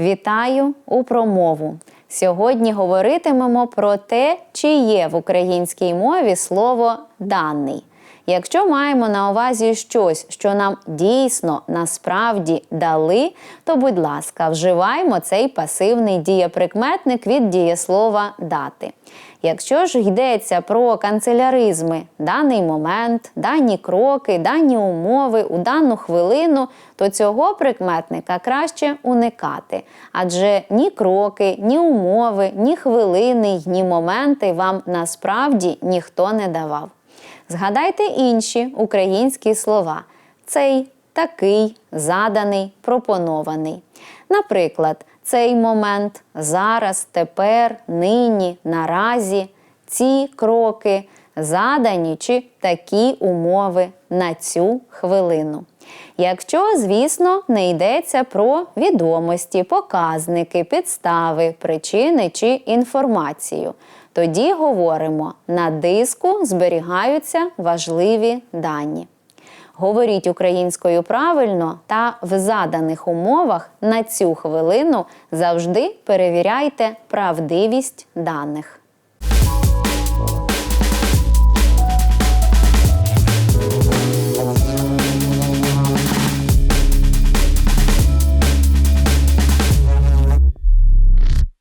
Вітаю у промову. Сьогодні говоритимемо про те, чи є в українській мові слово даний. Якщо маємо на увазі щось, що нам дійсно насправді дали, то, будь ласка, вживаймо цей пасивний дієприкметник від дієслова дати. Якщо ж йдеться про канцеляризми, даний момент, дані кроки, дані умови у дану хвилину, то цього прикметника краще уникати. Адже ні кроки, ні умови, ні хвилини, ні моменти вам насправді ніхто не давав. Згадайте інші українські слова: цей, такий, заданий, пропонований. Наприклад, цей момент, зараз, тепер, нині, наразі, ці кроки, задані чи такі умови на цю хвилину. Якщо, звісно, не йдеться про відомості, показники, підстави, причини чи інформацію, тоді говоримо, на диску зберігаються важливі дані. Говоріть українською правильно та в заданих умовах на цю хвилину завжди перевіряйте правдивість даних.